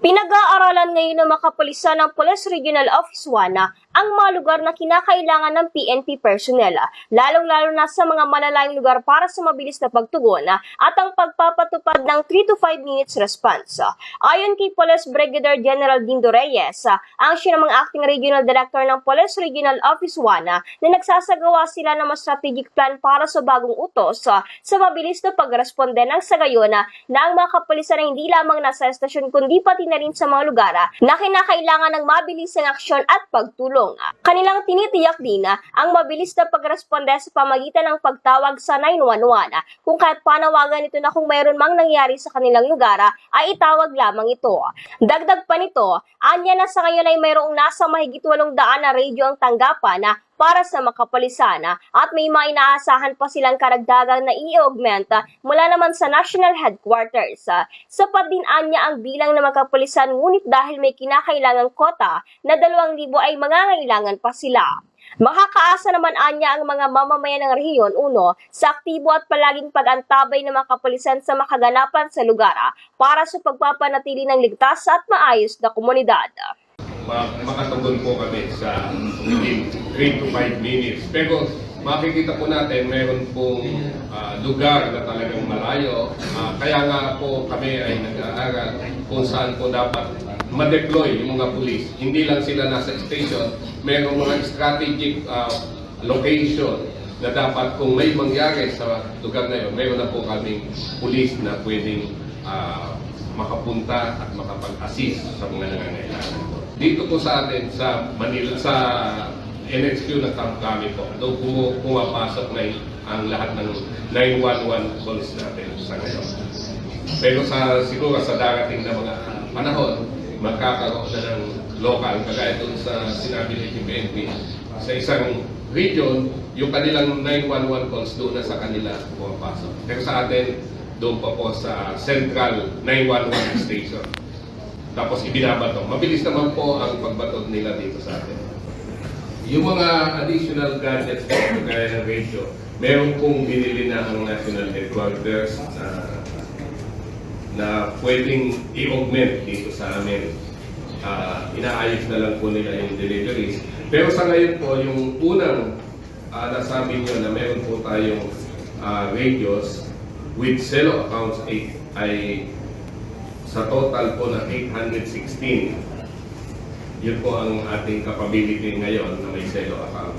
Pinag-aaralan ngayon ng mga kapulisan ng Police Regional Office 1 na ang mga lugar na kinakailangan ng PNP personnel, ah, lalong-lalo na sa mga malalayong lugar para sa mabilis na pagtugon ah, at ang pagpapatupad ng 3 to 5 minutes response. Ah, Ayon kay Police Brigadier General Dindo Reyes, ang siya namang acting regional director ng Police Regional Office 1 ah, na nagsasagawa sila ng mas strategic plan para sa bagong utos sa mabilis na pagresponde ng sa gayon ah, na ang mga kapulisan ay hindi lamang nasa estasyon kundi pati na rin sa mga lugar na kinakailangan ng mabilisang aksyon at pagtulong. Ah. Kanilang tinitiyak din ang mabilis na pagresponde sa pamagitan ng pagtawag sa 911 ah, kung kahit panawagan ito na kung mayroon mang nangyari sa kanilang lugar ay itawag lamang ito. Dagdag pa nito, anya na sa ngayon ay mayroong nasa mahigit 800 na radio ang tanggapan na para sa makapulisan ah, at may mga pa silang karagdagang na i-augment ah, mula naman sa national headquarters. Sapat din anya ang bilang ng makapulisan ngunit dahil may kinakailangang kota na 2,000 ay mangangailangan pa sila. Makakaasa naman anya ang mga mamamayan ng rehiyon uno sa aktibo at palaging pag-antabay ng mga kapulisan sa makaganapan sa lugar ah, para sa pagpapanatili ng ligtas at maayos na komunidad. Ma- makatugon po kami sa within 3 to 5 minutes. Pero makikita po natin, meron pong ah, lugar na talagang malayo. Ah, kaya nga po kami ay nag-aaral kung saan po dapat ma-deploy yung mga pulis. Hindi lang sila nasa station, meron mga strategic ah, location na dapat kung may mangyari sa lugar na yun, meron na po kaming pulis na pwedeng ah, makapunta at makapag-assist sa mga nangangailangan. Dito po sa atin sa Manila, sa NXQ na kami po, doon po pumapasok na ang lahat ng 911 calls natin sa ngayon. Pero sa siguro sa darating na mga panahon, magkakaroon na ng local, kagaya doon sa sinabi ni PNP, sa isang region, yung kanilang 911 calls doon na sa kanila pumapasok. Pero sa atin, doon pa po sa central 911 station. Tapos ibinabato. Mabilis naman po ang pagbato nila dito sa atin. Yung mga additional gadgets po, kagaya ng radio, meron pong binili na ang National Headquarters na na pwedeng i-augment dito sa amin. Ah, inaayos na lang po nila yung deliveries. Pero sa ngayon po, yung unang ah, nasabi nyo na meron po tayong ah, radios with cello accounts ay, ay sa total po na 816. Yun po ang ating capability ngayon na may cello account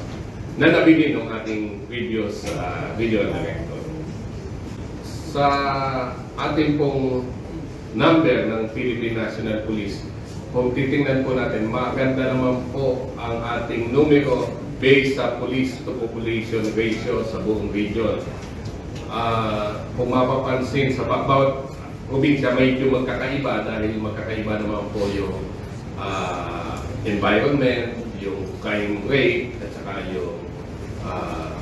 na nabili ng ating previous ah, video director. Sa ating pong number ng Philippine National Police, kung titingnan po natin, maganda naman po ang ating numero based sa police to population ratio sa buong region. Ah, kung mapapansin sa ba- bawat probinsya medyo magkakaiba dahil magkakaiba naman po yung ah, environment, yung crime rate, at saka yung ah,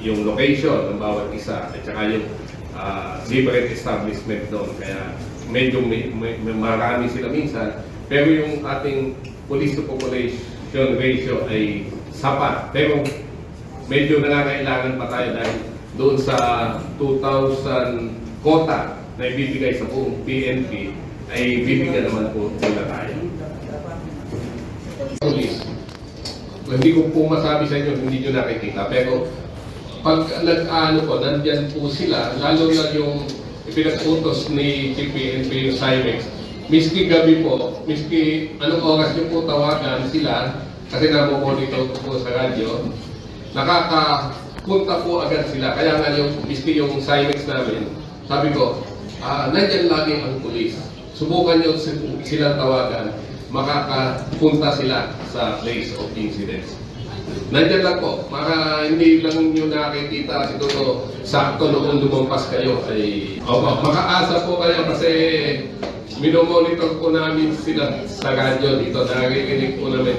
yung location ng bawat isa at saka yung ah, different establishment doon. Kaya medyo may, may, may marami sila minsan. Pero yung ating police to population ratio ay sapat. Pero medyo nangangailangan pa tayo dahil doon sa 2,000 quota na ibibigay sa buong PNP ay bibigyan naman po nila tayo. Hindi ko po masabi sa inyo, hindi nyo nakikita. Pero pag nag-ano po, nandyan po sila, lalo na yung ipinag-utos ni PNP yung Cymex. Miski gabi po, miski anong oras nyo po tawagan sila, kasi namo-monitor ko po sa radyo, nakakapunta po agad sila. Kaya nga yung, miski yung Cymex namin, sabi ko, ah, nandyan lagi ang pulis. Subukan nyo si- silang tawagan, makakapunta sila sa place of incidents. Nandiyan lang po, para hindi lang nyo nakikita siguro sakto noong lumampas kayo ay Opo, makaasa po kayo kasi minomonitor po namin sila sa radyo dito, naririnig po namin.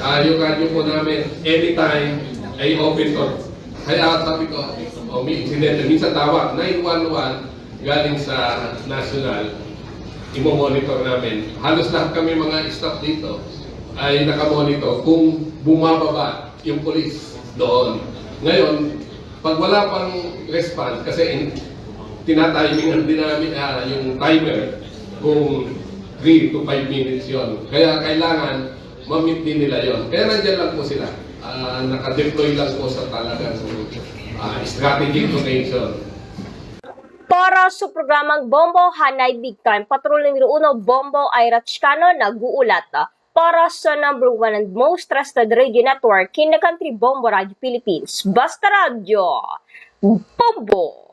Ah, yung radyo po namin, anytime ay open to. Kaya sabi ko, oh, may incident, minsan tawag, 911 galing sa national, imo-monitor namin. Halos lahat kami mga staff dito ay nakamonitor kung bumababa yung police doon. Ngayon, pag wala pang response, kasi in, tinatimingan din namin ah, yung timer kung 3 to 5 minutes yon. Kaya kailangan ma-meet din nila yon. Kaya nandyan lang po sila. Ah, naka-deploy lang po sa talagang ah, strategic location. Para sa programang Bombo Hanay Big Time, Patrol numero 1 Bombo Ira nag-uulat ah, para sa number one and most trusted radio network in the country Bombo Radio Philippines. Basta Radio, Bombo!